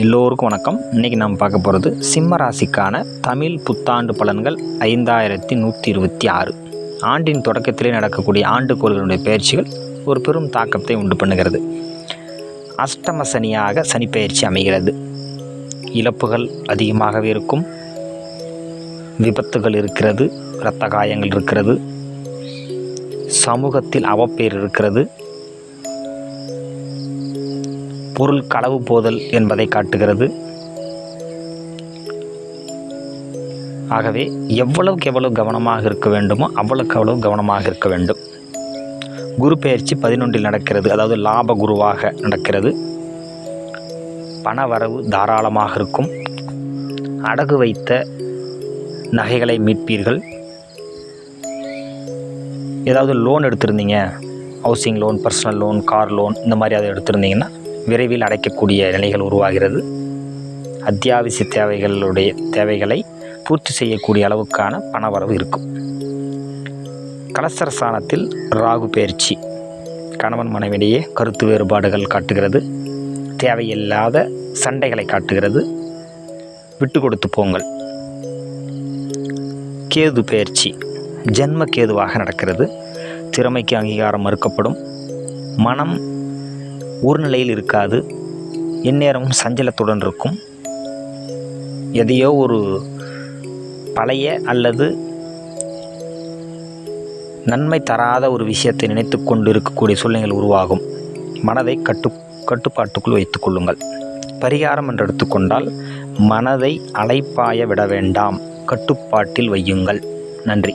எல்லோருக்கும் வணக்கம். இன்றைக்கி நாம் பார்க்க போகிறது சிம்ம ராசிக்கான தமிழ் புத்தாண்டு பலன்கள் ஐந்தாயிரத்தி நூற்றி இருபத்தி ஆறு. ஆண்டின் தொடக்கத்திலே நடக்கக்கூடிய ஆண்டுகோள்களுடைய பயிற்சிகள் ஒரு பெரும் தாக்கத்தை உண்டு பண்ணுகிறது. அஷ்டம சனியாக சனிப்பெயர்ச்சி அமைகிறது. இழப்புகள் அதிகமாகவே இருக்கும். விபத்துகள் இருக்கிறது. இரத்த காயங்கள் இருக்கிறது. சமூகத்தில் அவப்பேர் இருக்கிறது. பொருள் களவு போதல் என்பதை காட்டுகிறது. ஆகவே எவ்வளவுக்கு எவ்வளவு கவனமாக இருக்க வேண்டுமோ அவ்வளவுக்கு அவ்வளவு கவனமாக இருக்க வேண்டும். குரு பெயர்ச்சி பதினொன்றில் நடக்கிறது அதாவது லாப குருவாக நடக்கிறது. பண வரவு தாராளமாக இருக்கும். அடகு வைத்த நகைகளை மீட்பீர்கள். ஏதாவது loan எடுத்திருந்தீங்க housing loan personal loan car loan இந்த மாதிரி அதை எடுத்திருந்தீங்கன்னா விரைவில் அடைக்கக்கூடிய நிலைகள் உருவாகிறது. அத்தியாவசிய தேவைகளுடைய தேவைகளை பூர்த்தி செய்யக்கூடிய அளவுக்கான பணவரவு இருக்கும். கலசர சாணத்தில் ராகு பயிற்சி. கணவன் மனைவிடையே கருத்து வேறுபாடுகள் காட்டுகிறது. தேவையில்லாத சண்டைகளை காட்டுகிறது. விட்டு கொடுத்து போங்கள். கேது பயிற்சி. ஜென்ம கேதுவாக நடக்கிறது. திறமைக்கு அங்கீகாரம் மறுக்கப்படும். மனம் ஒரு நிலையில் இருக்காது. எந்நேரமும் சஞ்சலத்துடன் இருக்கும். எதையோ ஒரு பழைய அல்லது நன்மை தராத ஒரு விஷயத்தை நினைத்து கொண்டு இருக்கக்கூடிய சூழ்நிலைகள் உருவாகும். மனதை கட்டு கட்டுப்பாட்டுக்குள் வைத்துக் கொள்ளுங்கள். பரிகாரம் என்று எடுத்துக்கொண்டால் மனதை அலைப்பாய விட வேண்டாம். கட்டுப்பாட்டில் வையுங்கள். நன்றி.